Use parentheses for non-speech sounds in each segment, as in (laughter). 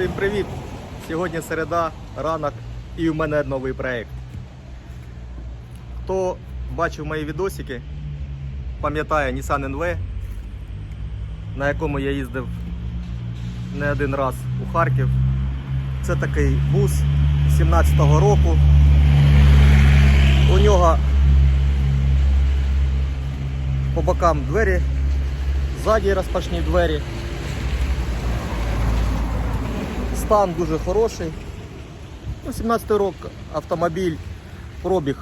Всім привіт! Сьогодні середа, ранок і у мене новий проєкт. Хто бачив мої відосики, пам'ятає Nissan NV, на якому я їздив не один раз у Харків. Це такий бус 17-го року. У нього по бокам двері, ззаді розпашні двері. Стан дуже хороший. Ну, 17 рок автомобіль, пробіг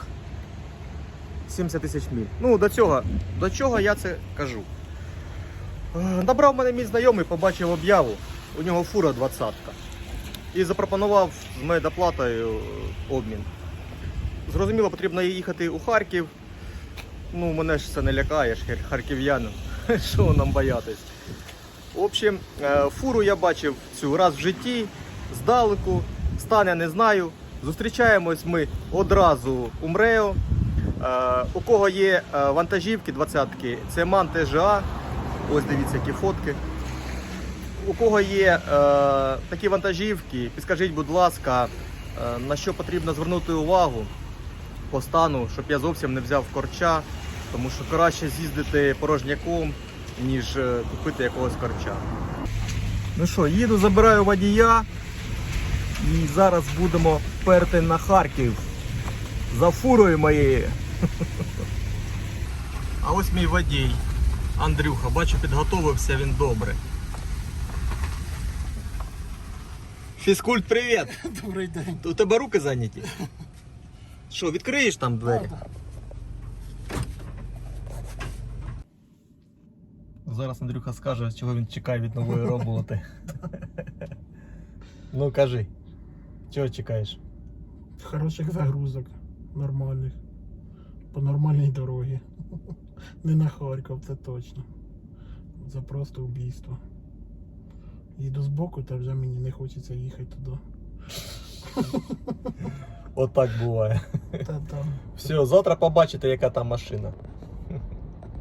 70 тисяч міль. Ну, до цього, до чого я це кажу. Е, Набрав мене мій знайомий, побачив об'яву, у нього фура 20-ка. І запропонував з моєю доплатою е, обмін. Зрозуміло, потрібно їхати у Харків. Ну, мене ж це не лякає, харків'янин. (laughs) Що нам боятись? В общем, е, фуру я бачив цю раз в житті, здалеку, стан я не знаю. Зустрічаємось ми одразу у МРЕО. Е, У кого є е, вантажівки 20-ки, це МАН ТЖА. Ось дивіться, які фотки. У кого є е, такі вантажівки, підскажіть, будь ласка, на що потрібно звернути увагу по стану, щоб я зовсім не взяв корча, тому що краще з'їздити порожняком, ніж купити якогось корча. Ну що, їду, забираю водія і зараз будемо перти на Харків за фурою моєю. (laughs) А ось мій водій Андрюха, бачу, підготовився він добре. Фізкульт, привіт! (laughs) Добрий день. У тебе руки зайняті? Що, відкриєш там двері? Зараз Андрюха скаже, чого він чекає від нової роботи. (laughs) ну кажи, чого чекаєш? Хороших загрузок, нормальних. По нормальній дорогі. (laughs) Не на Харків, це точно. Це просто вбійство. Їду збоку, та вже мені не хочеться їхати туди. Отак буває. Та там. Все, завтра побачите, яка там машина.